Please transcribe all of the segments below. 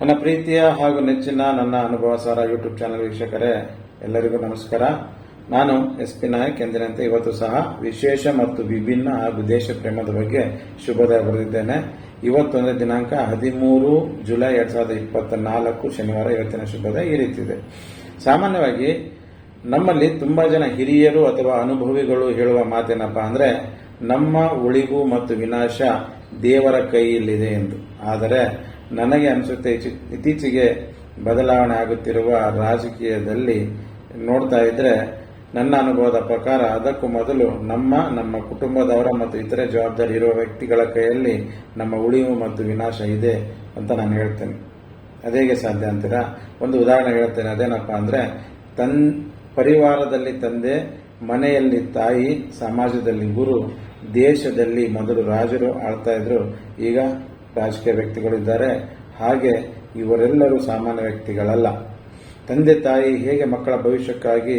ನನ್ನ ಪ್ರೀತಿಯ ಹಾಗೂ ನೆಚ್ಚಿನ ನನ್ನ ಅನುಭವ ಸಾರ ಯೂಟ್ಯೂಬ್ ಚಾನಲ್ ವೀಕ್ಷಕರೇ, ಎಲ್ಲರಿಗೂ ನಮಸ್ಕಾರ. ನಾನು ಎಸ್ ಪಿ ನಾಯಕ್ ಎಂದಿನಂತೆ ಇವತ್ತು ಸಹ ವಿಶೇಷ ಮತ್ತು ವಿಭಿನ್ನ ಹಾಗೂ ದೇಶ ಪ್ರೇಮದ ಬಗ್ಗೆ ಶುಭೋದಯ ಬರೆದಿದ್ದೇನೆ. ಇವತ್ತೊಂದನೇ ದಿನಾಂಕ ಹದಿಮೂರು ಜುಲೈ ಎರಡ್ ಸಾವಿರದ ಇಪ್ಪತ್ತ ನಾಲ್ಕು ಶನಿವಾರ ಇವತ್ತಿನ ಶುಭೋದಯ ಈ ರೀತಿ ಇದೆ. ಸಾಮಾನ್ಯವಾಗಿ ನಮ್ಮಲ್ಲಿ ತುಂಬಾ ಜನ ಹಿರಿಯರು ಅಥವಾ ಅನುಭವಿಗಳು ಹೇಳುವ ಮಾತೇನಪ್ಪ ಅಂದ್ರೆ, ನಮ್ಮ ಉಳಿವು ಮತ್ತು ವಿನಾಶ ದೇವರ ಕೈಯಲ್ಲಿದೆ ಎಂದು. ಆದರೆ ನನಗೆ ಅನಿಸುತ್ತೆ ಇತ್ತೀಚೆಗೆ ಬದಲಾವಣೆ ಆಗುತ್ತಿರುವ ರಾಜಕೀಯದಲ್ಲಿ ನೋಡ್ತಾ ಇದ್ರೆ ನನ್ನ ಅನುಭವದ ಪ್ರಕಾರ ಅದಕ್ಕೂ ಮೊದಲು ನಮ್ಮ ನಮ್ಮ ಕುಟುಂಬದವರ ಮತ್ತು ಇತರೆ ಜವಾಬ್ದಾರಿ ಇರುವ ವ್ಯಕ್ತಿಗಳ ಕೈಯಲ್ಲಿ ನಮ್ಮ ಉಳಿವು ಮತ್ತು ವಿನಾಶ ಇದೆ ಅಂತ ನಾನು ಹೇಳ್ತೇನೆ. ಅದೇಗೆ ಸಾಧ್ಯ ಅಂತೀರಾ? ಒಂದು ಉದಾಹರಣೆ ಹೇಳ್ತೇನೆ, ಅದೇನಪ್ಪ ಅಂದ್ರೆ ತನ್, ಪರಿವಾರದಲ್ಲಿ ತಂದೆ, ಮನೆಯಲ್ಲಿ ತಾಯಿ, ಸಮಾಜದಲ್ಲಿ ಗುರು, ದೇಶದಲ್ಲಿ ಮೊದಲು ರಾಜರು ಆಳ್ತಾ ಇದ್ರು. ಈಗ ರಾಜಕೀಯ ವ್ಯಕ್ತಿಗಳಿದ್ದಾರೆ. ಹಾಗೆ ಇವರೆಲ್ಲರೂ ಸಾಮಾನ್ಯ ವ್ಯಕ್ತಿಗಳಲ್ಲ. ತಂದೆ, ತಾಯಿ ಹೇಗೆ ಮಕ್ಕಳ ಭವಿಷ್ಯಕ್ಕಾಗಿ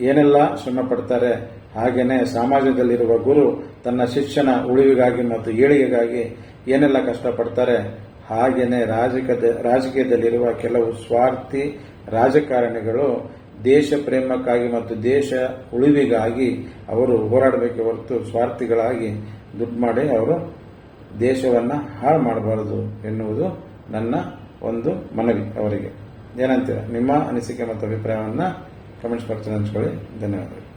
ಏನೆಲ್ಲ ಶ್ರಮ ಪಡ್ತಾರೆ ಹಾಗೇನೆ ಸಮಾಜದಲ್ಲಿರುವ ಗುರು ತನ್ನ ಶಿಕ್ಷಣ ಉಳಿವಿಗಾಗಿ ಮತ್ತು ಏಳಿಗೆಗಾಗಿ ಏನೆಲ್ಲ ಕಷ್ಟಪಡ್ತಾರೆ ಹಾಗೆಯೇ ರಾಜಕೀಯದ, ರಾಜಕೀಯದಲ್ಲಿರುವ ಕೆಲವು ಸ್ವಾರ್ಥಿ ರಾಜಕಾರಣಿಗಳು ದೇಶ ಪ್ರೇಮಕ್ಕಾಗಿ ಮತ್ತು ದೇಶ ಉಳಿವಿಗಾಗಿ ಅವರು ಹೋರಾಡಬೇಕೆ ಹೊರತು ಸ್ವಾರ್ಥಿಗಳಾಗಿ ದುಡ್ಡು ಮಾಡಿ ಅವರು ದೇಶವನ್ನು ಹಾಳು ಮಾಡಬಾರದು ಎನ್ನುವುದು ನನ್ನ ಒಂದು ಮನವಿ ಅವರಿಗೆ. ಏನಂತೀರ? ನಿಮ್ಮ ಅನಿಸಿಕೆ ಮತ್ತು ಅಭಿಪ್ರಾಯವನ್ನು ಕಮೆಂಟ್ಸ್ ಬಾಕ್ಸ್ ಹಂಚ್ಕೊಳ್ಳಿ. ಧನ್ಯವಾದಗಳು.